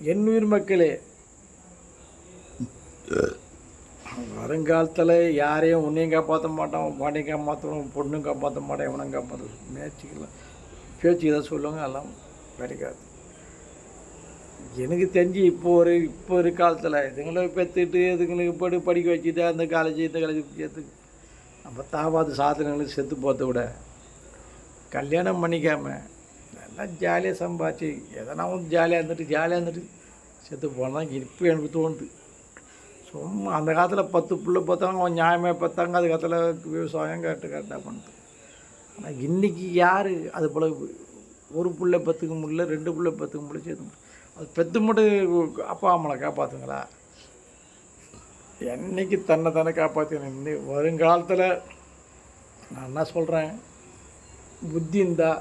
என் உயிர் மக்களே. வருங்காலத்தில் யாரையும் உன்னையும் காப்பாற்ற மாட்டான் உன் பாண்டியும் காப்பாற்றணும் பொண்ணும் காப்பாற்ற மாட்டான் இவனும் காப்பாற்ற மேய்ச்சிக்கலாம். பேச்சு எதாவது சொல்லுவாங்க எல்லாம் கிடைக்காது எனக்கு தெரிஞ்சு இப்போ ஒரு இப்போ ஒரு காலத்தில் இதுங்களை பெற்றுட்டு இதுங்களுக்கு போட்டு படிக்க வச்சுட்டு அந்த காலேஜ் இந்த காலேஜ் சேர்த்து நம்ம தாபாத்து சாதனைங்களுக்கு செத்து போகிறத விட கல்யாணம் பண்ணிக்காம எல்லாம் ஜாலியாக சம்பாதிச்சு எதனா ஒன்று ஜாலியாக இருந்துட்டு ஜாலியாக இருந்துட்டு செத்து போனால் இப்போ எனக்கு தோணுது சும்மா அந்த காலத்தில் பத்து புள்ள பார்த்தாங்க அவன் நியாயமாக பார்த்தாங்க அது காலத்தில் விவசாயம் கரெக்டு கரெக்டாக பண்ணுது ஆனால் இன்றைக்கி யார் அது போல் ஒரு பிள்ளை பத்துக்க முடியல ரெண்டு பிள்ளை பத்துக்க முடியல சேர்த்து அது பெத்து மட்டும் அப்பா அம்மளை காப்பாற்றுங்களா என்னைக்கு தன்னை தானே காப்பாற்றணும் வருங்காலத்தில் நான் என்ன சொல்கிறேன் புத்தி இருந்தா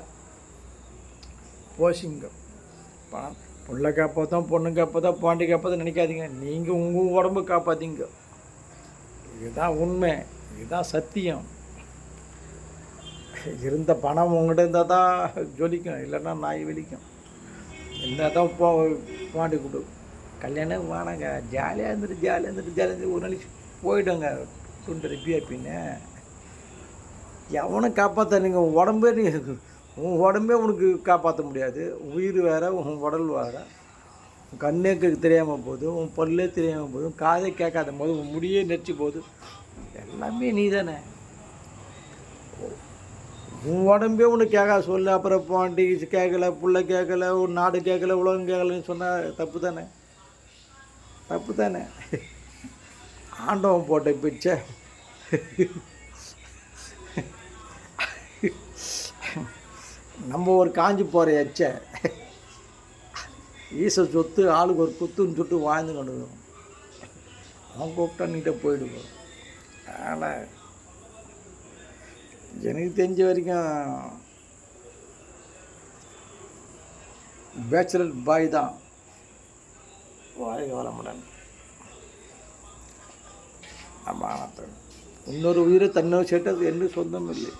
போசிங்கம். பணம் புள்ள காப்பாற்றோம் பொண்ணு காப்பாற்றோம் பாண்டி காப்பாற்ற நினைக்காதீங்க. நீங்கள் உங்கள் உடம்பு காப்பாற்றிங்க இதுதான் உண்மை. இதுதான் சத்தியம். இருந்த பணம் உங்கள்கிட்ட இருந்தால் தான் ஜொலிக்கும். இல்லைன்னா நாய் வெளிக்கும் இருந்தால் தான் போ பாண்டி கொடு கல்யாணம் வேணாங்க. ஜாலியாக இருந்துட்டு ஜாலியாக இருந்துட்டு ஜாலியாக இருந்துட்டு ஒரு நாளைக்கு போயிடுங்க துண்டு பிஆர்பின்னு எவனை காப்பாற்ற நீங்கள் உடம்பே நீங்கள் உன் உடம்பே உனக்கு காப்பாற்ற முடியாது. உயிர் வேறு உன் உடல் வேறு. உன் கண்ணுக்கு தெரியாமல் போகுது. உன் பல்லே தெரியாமல் போதும் காதே கேட்காத போது உன் முடியே நெரிச்சு போகுது. எல்லாமே நீ தானே உன் உடம்பே உனக்கு கேட்காத. சொல்லு அப்புறம் பாண்டி கேட்கல புள்ள கேட்கல ஒரு நாடு கேட்கல உலகம் கேட்கலன்னு சொன்னால் தப்பு தானே? தப்பு தானே? ஆண்டவன் போட்ட பிச்சை. நம்ம ஒரு காஞ்சி போகிற எச்ச. ஈச சொத்து ஆளுக்கு ஒரு குத்துன்னு சுட்டு வாழ்ந்து கொண்டு வருவோம் அவன் கூப்பிட்டா நீட்ட போயிடுவோம் அதனால் எனக்கு தெரிஞ்ச வரைக்கும் பேச்சுலர் பாய் தான். வாழ்க வளமுடன் ஆமாம் இன்னொரு உயிரை தன்னோடு சேர்த்தது என்று சொந்தம் இல்லை.